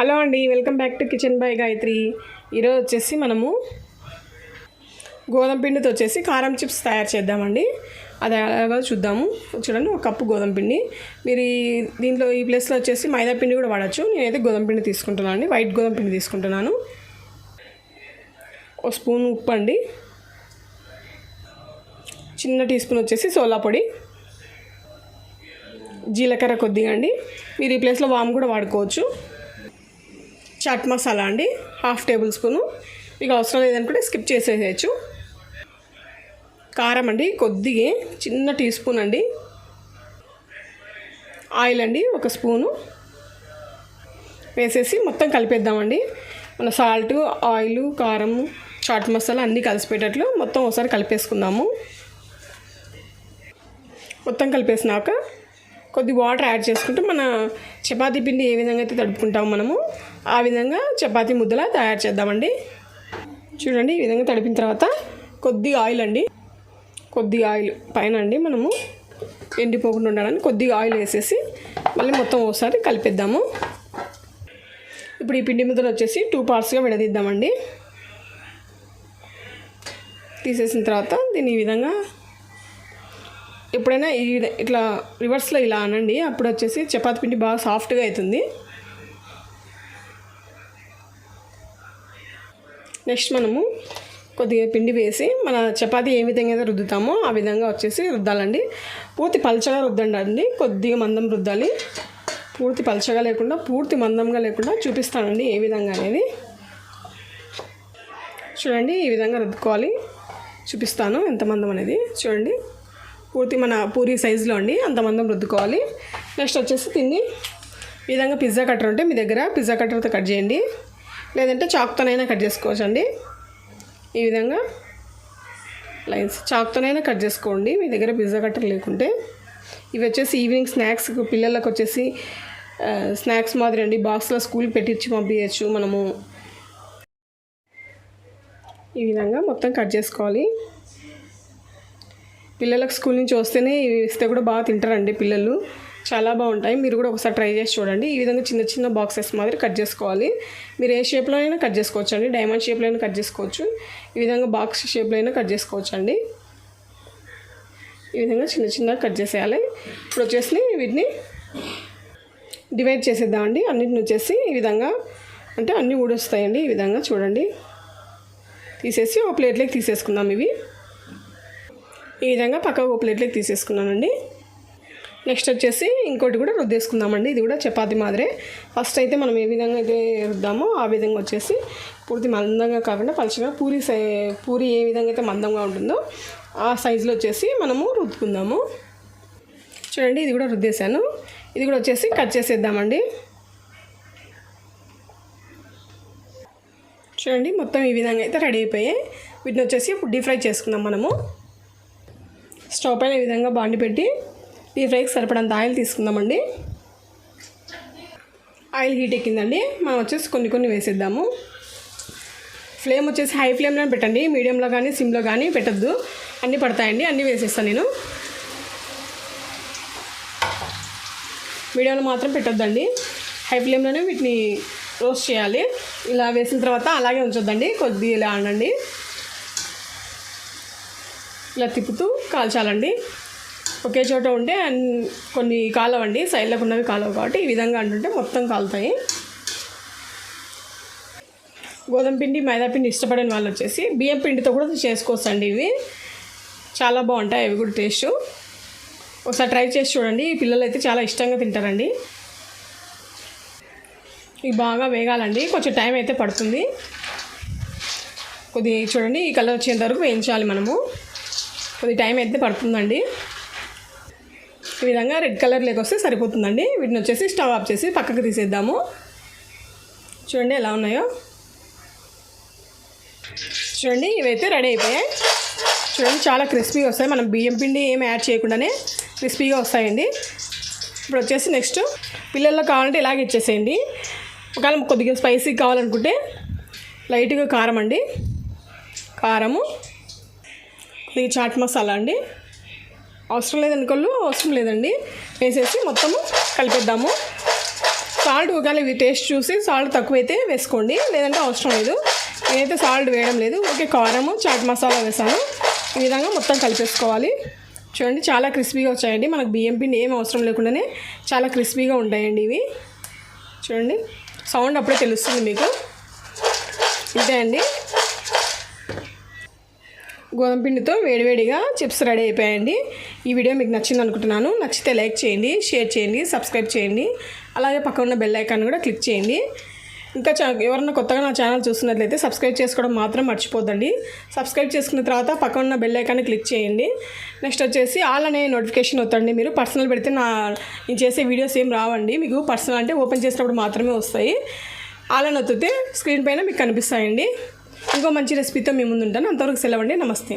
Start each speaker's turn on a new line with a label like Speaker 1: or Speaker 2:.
Speaker 1: Hello అండి welcome back to kitchen by Gayatri. ఈరోజు వచ్చేసి మనము గోధుమ పిండితో వచ్చేసి కారం చిప్స్ తయారు చేద్దామండి. అది ఎలాగో చూద్దాము. చూడండి ఒక కప్పు గోధుమ పిండి. మీరు దీంట్లో ఈ ప్లేస్లో వచ్చేసి మైదా పిండి కూడా వాడచ్చు. నేనైతే గోధుమ పిండి తీసుకుంటున్నాను అండి. వైట్ గోధుమ పిండి తీసుకుంటున్నాను. ఒక స్పూన్ ఉప్పు అండి. చిన్న టీ స్పూన్ వచ్చేసి సోలా పొడి. జీలకర్ర కొద్దిగా అండి. మీరు ఈ ప్లేస్లో వామ్ కూడా వాడుకోవచ్చు. చాట్ మసాలా అండి హాఫ్ టేబుల్ స్పూను. మీకు అవసరం లేదనుకుంటే స్కిప్ చేసేసేయచ్చు. కారం అండి కొద్దిగా చిన్న టీ స్పూన్ అండి. ఆయిల్ అండి ఒక స్పూను. వేసేసి మొత్తం కలిపేద్దామండి. మన సాల్ట్ ఆయిల్ కారం చాట్ మసాలా అన్నీ కలిసిపోయేటట్లు మొత్తం ఒకసారి కలిపేసుకుందాము. మొత్తం కలిపేసినాక కొద్ది వాటర్ యాడ్ చేసుకుంటే మన చపాతీ పిండి ఏ విధంగా అయితే తడుపుకుంటామో మనము ఆ విధంగా చపాతీ ముద్దలా తయారు చేద్దామండి. చూడండి ఈ విధంగా తడిపిన తర్వాత కొద్దిగా ఆయిల్ అండి. కొద్దిగా ఆయిల్ పైన అండి మనము ఎండిపోకుండా ఉండడానికి కొద్దిగా ఆయిల్ వేసేసి మళ్ళీ మొత్తం ఒకసారి కలిపేద్దాము. ఇప్పుడు ఈ పిండి ముద్దలు వచ్చేసి టూ పార్ట్స్గా విడదీద్దామండి. తీసేసిన తర్వాత దీన్ని ఈ విధంగా ఎప్పుడైనా ఈ ఇట్లా రివర్స్లో ఇలా అనండి. అప్పుడు వచ్చేసి చపాతి పిండి బాగా సాఫ్ట్గా అవుతుంది నెక్స్ట్ మనము కొద్దిగా పిండి వేసి మన చపాతీ ఏ విధంగా అయితే రుద్దుతామో ఆ విధంగా వచ్చేసి రుద్దాలండి. పూర్తి పలచగా రుద్దండి అండి. కొద్దిగా మందం రుద్దాలి. పూర్తి పలచగా లేకుండా పూర్తి మందంగా లేకుండా చూపిస్తానండి ఏ విధంగా అనేది. చూడండి ఈ విధంగా రుద్దుకోవాలి. చూపిస్తాను ఎంత మందం అనేది. చూడండి. పూర్తి మన పూరి సైజులో అండి. అంత మందం రుద్దుకోవాలి. నెక్స్ట్ వచ్చేసి దీన్ని ఈ విధంగా పిజ్జా కట్టర్ ఉంటే మీ దగ్గర పిజ్జా కట్టర్తో కట్ చేయండి. లేదంటే చాక్తోనైనా కట్ చేసుకోవచ్చు అండి ఈ విధంగా లైన్స్ చాక్తోనైనా కట్ చేసుకోండి. మీ దగ్గర పిజ్జా కట్టర్ లేకుంటే. ఇవి వచ్చేసి ఈవినింగ్ స్నాక్స్ పిల్లలకు వచ్చేసి స్నాక్స్ మాదిరి అండి. బాక్స్లో స్కూల్కి పెట్టించి పంపించచ్చు మనము. ఈ విధంగా మొత్తం కట్ చేసుకోవాలి. పిల్లలకు స్కూల్ నుంచి వస్తేనే ఇస్తే కూడా బాగా తింటారండి పిల్లలు. చాలా బాగుంటాయి. మీరు కూడా ఒకసారి ట్రై చేసి చూడండి. ఈ విధంగా చిన్న చిన్న బాక్సెస్ మాదిరి కట్ చేసుకోవాలి. మీరు ఏ షేప్లో అయినా కట్ చేసుకోవచ్చు అండి డైమండ్ షేప్లో అయినా కట్ చేసుకోవచ్చు. ఈ విధంగా బాక్స్ షేప్లో అయినా కట్ చేసుకోవచ్చు అండి ఈ విధంగా చిన్న చిన్నగా కట్ చేసేయాలి. ఇప్పుడు వచ్చేసి వీటిని డివైడ్ చేసేద్దామండి. అన్నిటిని వచ్చేసి ఈ విధంగా అంటే అన్నీ ఊడొస్తాయండి. ఈ విధంగా చూడండి. తీసేసి ఒక ప్లేట్లోకి తీసేసుకుందాం ఇవి. ఈ విధంగా పక్కకు ఒక ప్లేట్లోకి తీసేసుకున్నానండి. నెక్స్ట్ వచ్చేసి ఇంకోటి కూడా రుద్దేసుకుందామండి. ఇది కూడా చపాతి మాదిరే. ఫస్ట్ అయితే మనం ఏ విధంగా అయితే రుద్దామో ఆ విధంగా వచ్చేసి పూర్తి మందంగా కాకుండా పలుచగా పూరి సై పూరి ఏ విధంగా అయితే మందంగా ఉంటుందో ఆ సైజులో వచ్చేసి మనము రుద్దుకుందాము. చూడండి ఇది కూడా రుద్దేశాను. ఇది కూడా వచ్చేసి కట్ చేసేద్దామండి. చూడండి మొత్తం ఈ విధంగా అయితే రెడీ అయిపోయాయి. వీటిని వచ్చేసి ఇప్పుడు డీప్ ఫ్రై చేసుకుందాం మనము. స్టవ్ పైన ఈ విధంగా బాండి పెట్టి ఈ ఫ్రైకి సరిపడంత ఆయిల్ తీసుకుందామండి. ఆయిల్ హీట్ ఎక్కిందండి. మనం వచ్చేసి కొన్ని కొన్ని వేసేద్దాము. ఫ్లేమ్ వచ్చేసి హై ఫ్లేమ్లో పెట్టండి. మీడియంలో కానీ సిమ్లో కానీ పెట్టద్దు. అన్నీ పడతాయండి. అన్నీ వేసేస్తాను నేను. మీడియంలో మాత్రం పెట్టొద్దండి. హై ఫ్లేమ్లోనే వీటిని రోస్ట్ చేయాలి. ఇలా వేసిన తర్వాత అలాగే ఉంచొద్దండి. కొద్దిగా ఇలా ఆడండి ఇలా తిప్పుతూ కాల్చాలండి. ఒకే చోట ఉంటే అండ్ కొన్ని కాలవండి. సైడ్లకు ఉన్నవి కాలవు కాబట్టి ఈ విధంగా అంటుంటే మొత్తం కాలుతాయి. గోధుమ పిండి మైదా పిండి ఇష్టపడని వాళ్ళు వచ్చేసి బియ్యం పిండితో కూడా చేసుకోవచ్చండి ఇవి. చాలా బాగుంటాయి అవి కూడా టేస్ట్. ఒకసారి ట్రై చేసి చూడండి. ఈ పిల్లలు అయితే చాలా ఇష్టంగా తింటారండి. ఇవి బాగా వేగాలండి. కొంచెం టైం అయితే పడుతుంది. కొద్ది చూడండి. ఈ కలర్ వచ్చేంత వరకు వేయించాలి మనము. కొద్ది టైం అయితే పడుతుందండి. ఈ విధంగా రెడ్ కలర్ వస్తే సరిపోతుందండి. వీటిని వచ్చేసి స్టవ్ ఆఫ్ చేసి పక్కకు తీసేద్దాము. చూడండి ఎలా ఉన్నాయో. చూడండి ఇవైతే రెడీ అయిపోయాయి. చూడండి చాలా క్రిస్పీగా వస్తాయి. మనం బియ్యం పిండి ఏమి యాడ్ చేయకుండానే క్రిస్పీగా వస్తాయండి. ఇప్పుడు వచ్చేసి నెక్స్ట్ పిల్లల్లో కావాలంటే ఇలాగే ఇచ్చేసేయండి. ఒకవేళ కొద్దిగా స్పైసీ కావాలనుకుంటే లైట్గా కారం అండి. కారము. ఇది చాట్ మసాలా అండి. అవసరం లేదనుకోళ్ళు అవసరం లేదండి. వేసేసి మొత్తము కలిపేద్దాము. సాల్ట్ ఒకవేళ ఇవి టేస్ట్ చూసి సాల్ట్ తక్కువైతే వేసుకోండి. లేదంటే అవసరం లేదు. నేనైతే సాల్ట్ వేయడం లేదు. ఓకే కారము చాట్ మసాలా వేసాను. ఈ విధంగా మొత్తం కలిపేసుకోవాలి. చూడండి చాలా క్రిస్పీగా వచ్చాయండి. మనకు బియ్యం పిండి ఏం అవసరం లేకుండానే చాలా క్రిస్పీగా ఉంటాయండి ఇవి. చూడండి. సౌండ్ అప్పుడే తెలుస్తుంది మీకు. ఇంతే అండి. గోధుమ పిండితో వేడివేడిగా చిప్స్ రెడీ అయిపోయాయండి. ఈ వీడియో మీకు నచ్చింది అనుకుంటున్నాను. నచ్చితే లైక్ చేయండి షేర్ చేయండి సబ్స్క్రైబ్ చేయండి. అలాగే పక్కన ఉన్న బెల్ ఐకాన్ కూడా క్లిక్ చేయండి. ఇంకా చా ఎవరన్నా కొత్తగా నా ఛానల్ చూస్తున్నట్లయితే సబ్స్క్రైబ్ చేసుకోవడం మాత్రం మర్చిపోద్దండి. సబ్స్క్రైబ్ చేసుకున్న తర్వాత పక్కన ఉన్న బెల్ ఐకాన్ని క్లిక్ చేయండి. నెక్స్ట్ వచ్చేసి ఆల్ అనే నోటిఫికేషన్ వద్దండి మీరు పర్సనల్ పెడితే నా నేను చేసే వీడియోస్ ఏం రావండి. మీకు పర్సనల్ అంటే ఓపెన్ చేసినప్పుడు మాత్రమే వస్తాయి. ఆల్ అని వత్తితే స్క్రీన్ పైన మీకు కనిపిస్తాయండి. ఇంకో మంచి రెసిపీతో మీ ముందు ఉంటాను అంతవరకు సెలవండి నమస్తే.